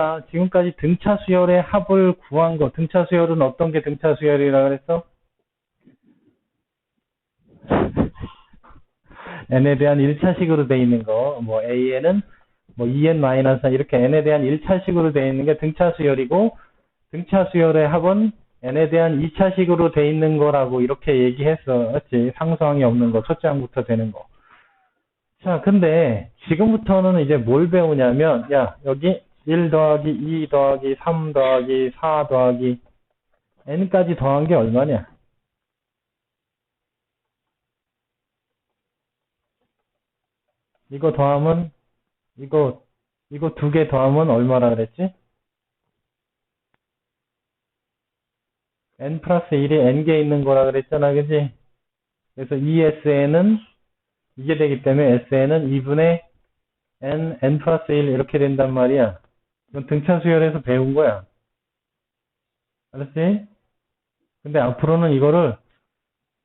자, 지금까지 등차 수열의 합을 구한 거. 등차 수열은 어떤 게 등차 수열이라 그랬어? n에 대한 1차식으로 돼 있는 거. 뭐 an은 뭐 2n-1 이렇게 n에 대한 1차식으로 돼 있는 게 등차 수열이고 등차 수열의 합은 n에 대한 2차식으로 돼 있는 거라고 이렇게 얘기했어. 그렇지? 상수항이 없는 거. 항부터 되는 거. 자, 근데 지금부터는 이제 뭘 배우냐면 야, 여기 1 더하기 2 더하기 3 더하기 4 더하기 n까지 더한 게 얼마냐? 이거 더하면 이거 이거 두 개 더하면 얼마라 그랬지? n 플러스 1이 n개 있는 거라 그랬잖아, 그지? 그래서 이 SN은 이게 되기 때문에 SN은 2분의 n, n 플러스 1 이렇게 된단 말이야. 이건 등차 수열에서 배운 거야. 알았지? 근데 앞으로는 이거를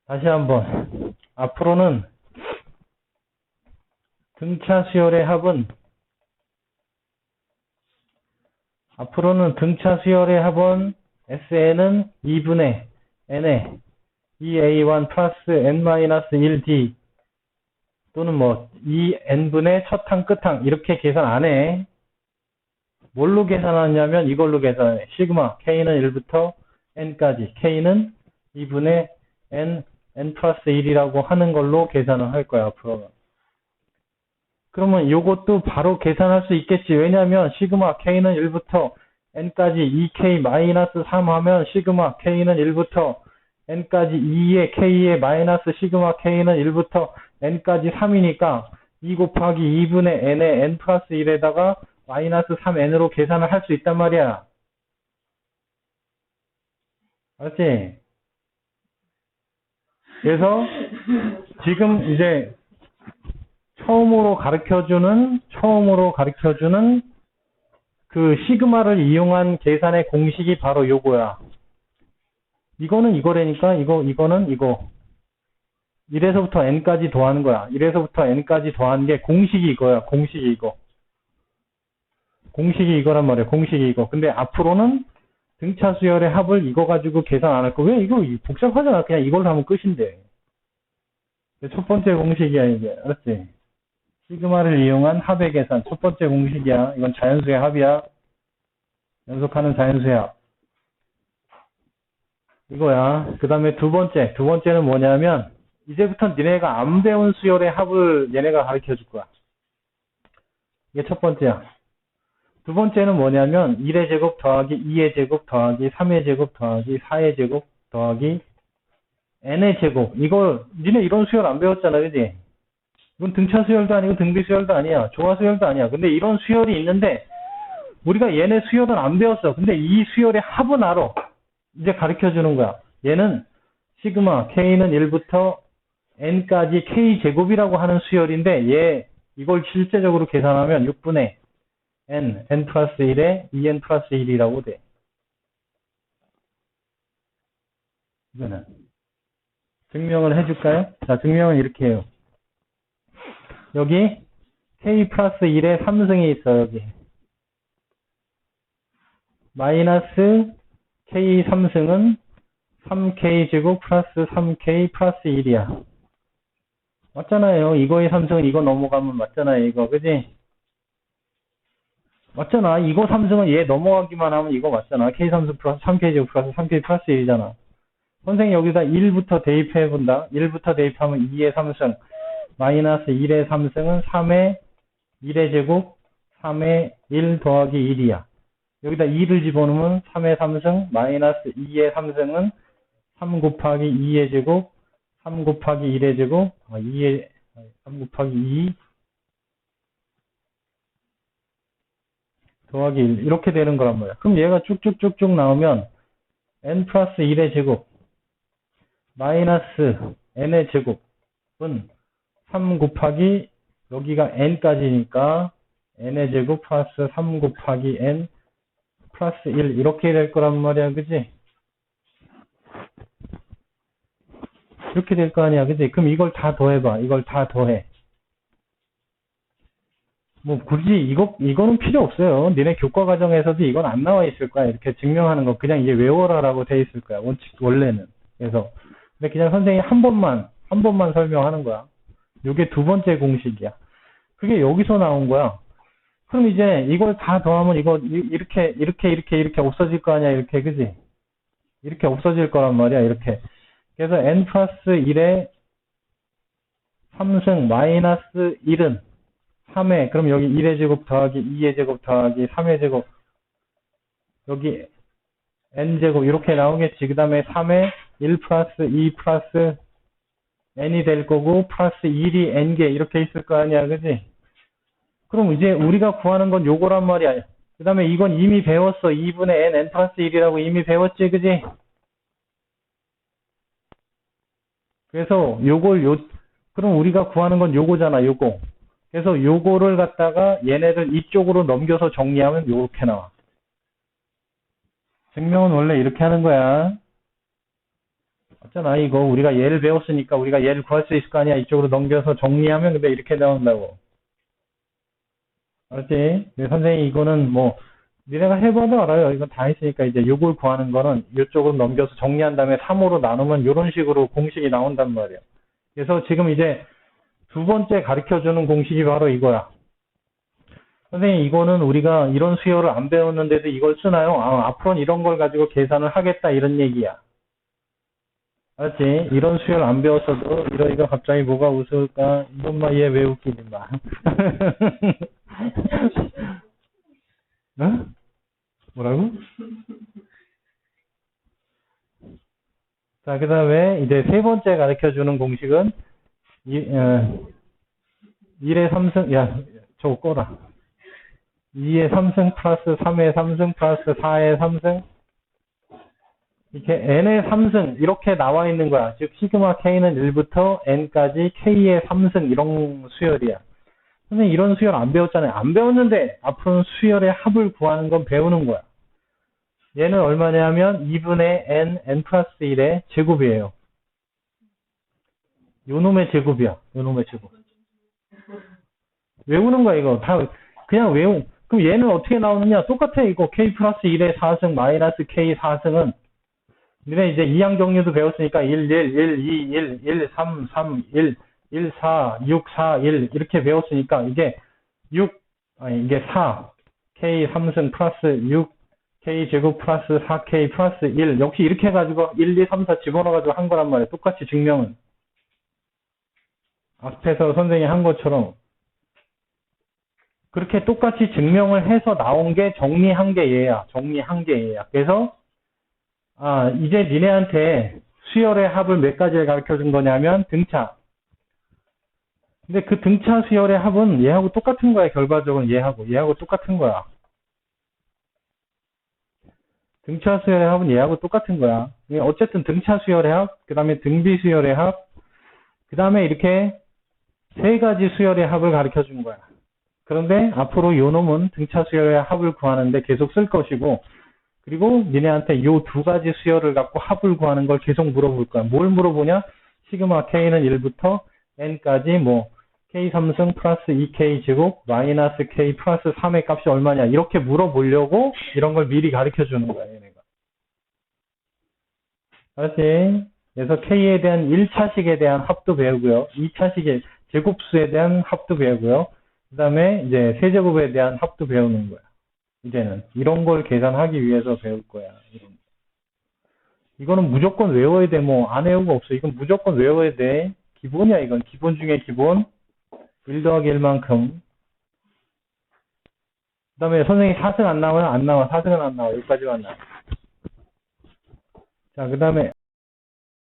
다시 한번 앞으로는 등차 수열의 합은 앞으로는 등차 수열의 합은 SN은 2분의 N에 2A1 플러스 N-1D 또는 뭐 2N분의 첫 항 끝항 이렇게 계산 안 해. 뭘로 계산하냐면 이걸로 계산해. 시그마 K는 1부터 N까지 K는 2분의 N, N 플러스 1이라고 하는 걸로 계산을 할 거야 앞으로는. 그러면 이것도 바로 계산할 수 있겠지. 왜냐하면 시그마 K는 1부터 N까지 2K 마이너스 3 하면 시그마 K는 1부터 N까지 2의 K의 마이너스 시그마 K는 1부터 N까지 3이니까 2 곱하기 2분의 N의 N 플러스 1에다가 마이너스 3N으로 계산을 할 수 있단 말이야. 알았지? 그래서 지금 이제 처음으로 가르쳐주는 처음으로 가르쳐주는 그 시그마를 이용한 계산의 공식이 바로 요거야. 이거는 이거라니까 이거 이거는 이거 1에서부터 n까지 더하는 거야. 1에서부터 n까지 더하는 게 공식이 이거야. 공식이 이거. 공식이 이거란 말이야. 공식이 이거. 근데 앞으로는 등차 수열의 합을 이거 가지고 계산 안 할 거. 왜 이거 복잡하잖아. 그냥 이걸로 하면 끝인데. 첫 번째 공식이야 이게. 알았지? 시그마를 이용한 합의 계산 첫 번째 공식이야. 이건 자연수의 합이야. 연속하는 자연수의 합. 이거야. 그 다음에 두 번째. 두 번째는 뭐냐면 이제부터 니네가 안 배운 수열의 합을 얘네가 가르쳐 줄 거야. 이게 첫 번째야. 두 번째는 뭐냐면 1의 제곱 더하기 2의 제곱 더하기 3의 제곱 더하기 4의 제곱 더하기 n의 제곱. 이거 니네 이런 수열 안 배웠잖아. 그지? 이건 등차 수열도 아니고 등비 수열도 아니야. 조화 수열도 아니야. 근데 이런 수열이 있는데 우리가 얘네 수열은 안 배웠어. 근데 이 수열의 합은 알아. 이제 가르쳐 주는 거야. 얘는 시그마 K는 1부터 N까지 K제곱이라고 하는 수열인데 얘 이걸 실제적으로 계산하면 6분의 N, N 플러스 1에 2N 플러스 1이라고 돼. 이거는 증명을 해줄까요? 자, 증명은 이렇게 해요. 여기 K 플러스 1에 3승이 있어, 여기. 마이너스 K 3승은 3K 제곱 플러스 3K 플러스 1이야. 맞잖아요. 이거의 3승은 이거 넘어가면 맞잖아요. 이거. 그지? 맞잖아. 이거 3승은 얘 넘어가기만 하면 이거 맞잖아. K 3승 플러스 3K 제곱 플러스 3K 플러스 1이잖아. 선생님 여기다 1부터 대입해 본다. 1부터 대입하면 2의 3승. 마이너스 1의 3승은 3의 1의 제곱 3의 1 더하기 1이야. 여기다 2를 집어넣으면 3의 3승 마이너스 2의 3승은 3 곱하기 2의 제곱 3 곱하기 1의 제곱 2의 3 곱하기 2 더하기 1 이렇게 되는 거란 말이야. 그럼 얘가 쭉쭉쭉쭉 나오면 n 플러스 1의 제곱 마이너스 n의 제곱은 3 곱하기 여기가 n까지니까 n의 제곱 플러스 3 곱하기 n 플러스 1 이렇게 될 거란 말이야. 그지? 이렇게 될 거 아니야. 그지? 그럼 이걸 다 더해봐. 이걸 다 더해 뭐 굳이 이거 이거는 필요 없어요. 니네 교과 과정에서도 이건 안 나와 있을 거야. 이렇게 증명하는 거 그냥 이제 외워라라고 돼 있을 거야. 원칙 원래는. 그래서 근데 그냥 선생님이 한 번만 한 번만 설명하는 거야. 요게 두 번째 공식이야. 그게 여기서 나온 거야. 그럼 이제 이걸 다 더하면 이거 이- 이렇게 이렇게 이렇게 이렇게 없어질 거 아니야. 이렇게 그지? 이렇게 없어질 거란 말이야. 이렇게. 그래서 n 플러스 1에 3승 마이너스 1은 3회 그럼 여기 1의 제곱 더하기 2의 제곱 더하기 3의 제곱. 여기 n 제곱 이렇게 나오겠지. 그 다음에 3회 1 플러스 2 플러스 n이 될 거고 플러스 1이 n개 이렇게 있을 거 아니야. 그지? 그럼 이제 우리가 구하는 건 요거란 말이야. 그 다음에 이건 이미 배웠어. 2분의 n n 플러스 1이라고 이미 배웠지. 그지? 그래서 요걸 요 그럼 우리가 구하는 건 요거잖아 요거 그래서 요거를 갖다가 얘네들 이쪽으로 넘겨서 정리하면 요렇게 나와. 증명은 원래 이렇게 하는 거야. 맞잖아, 이거. 우리가 얘를 배웠으니까 우리가 얘를 구할 수 있을 거 아니야. 이쪽으로 넘겨서 정리하면 근데 이렇게 나온다고. 알았지? 근데 선생님 이거는 뭐, 니네가 해봐도 알아요. 이건 다 했으니까 이제 요걸 구하는 거는 이쪽으로 넘겨서 정리한 다음에 3으로 나누면 이런 식으로 공식이 나온단 말이야. 그래서 지금 이제 두 번째 가르쳐 주는 공식이 바로 이거야. 선생님, 이거는 우리가 이런 수요를 안 배웠는데도 이걸 쓰나요? 아, 앞으로는 이런 걸 가지고 계산을 하겠다, 이런 얘기야. 알았지? 이런 수요를 안 배웠어도, 이러, 이거 갑자기 뭐가 웃을까? 이것만 얘왜 웃기지 마. 어? 뭐라고? 자, 그 다음에 이제 세 번째 가르쳐 주는 공식은 이, 어, 1의 3승, 야, 저거 꺼라. 2의 3승 플러스 3의 3승 플러스 4의 3승. 이렇게 n의 3승, 이렇게 나와 있는 거야. 즉, 시그마 k는 1부터 n까지 k의 3승, 이런 수열이야. 선생님, 이런 수열 안 배웠잖아요. 안 배웠는데, 앞으로는 수열의 합을 구하는 건 배우는 거야. 얘는 얼마냐면, 2분의 n, n 플러스 1의 제곱이에요. 요놈의 제곱이야. 요놈의 제곱. 외우는 거야, 이거. 다, 그냥 외우, 그럼 얘는 어떻게 나오느냐? 똑같아, 이거. k 플러스 1의 4승, 마이너스 k 4승은. 니네 이제 이항 정리도 배웠으니까 1, 1, 1, 2, 1, 1, 3, 3, 1, 1, 4, 6, 4, 1. 이렇게 배웠으니까 이게 6, 아니, 이게 4, k 3승 플러스 6, k 제곱 플러스 4k 플러스 1. 역시 이렇게 해가지고 1, 2, 3, 4 집어넣어가지고 한 거란 말이야. 똑같이 증명은. 앞에서 선생님이 한 것처럼 그렇게 똑같이 증명을 해서 나온 게 정리한 게 얘야. 정리한 게 얘야. 그래서 아 이제 니네한테 수열의 합을 몇 가지를 가르쳐 준 거냐면 등차. 근데 그 등차 수열의 합은 얘하고 똑같은 거야. 결과적으로 얘하고 얘하고 똑같은 거야. 등차 수열의 합은 얘하고 똑같은 거야. 어쨌든 등차 수열의 합, 그 다음에 등비 수열의 합, 그 다음에 이렇게 세 가지 수열의 합을 가르쳐 준 거야. 그런데 앞으로 요 놈은 등차 수열의 합을 구하는데 계속 쓸 것이고, 그리고 니네한테 요 두 가지 수열을 갖고 합을 구하는 걸 계속 물어볼 거야. 뭘 물어보냐? 시그마 k는 1부터 n까지 뭐 k 3승 플러스 2k 제곱 마이너스 k 플러스 3의 값이 얼마냐 이렇게 물어보려고 이런 걸 미리 가르쳐 주는 거야 얘네가. 알았지? 그래서 k에 대한 1차식에 대한 합도 배우고요. 2차식의 제곱수에 대한 합도 배우고요. 그 다음에 이제 세제곱에 대한 합도 배우는 거야. 이제는 이런 걸 계산하기 위해서 배울 거야. 이런. 이거는 무조건 외워야 돼. 뭐 안 외우고 없어. 이건 무조건 외워야 돼. 기본이야. 이건 기본 중에 기본. 1 더하기 1만큼. 그 다음에 선생님 4승 안 나와요? 안 나와. 4승은 안 나와. 여기까지만 나와. 자, 그 다음에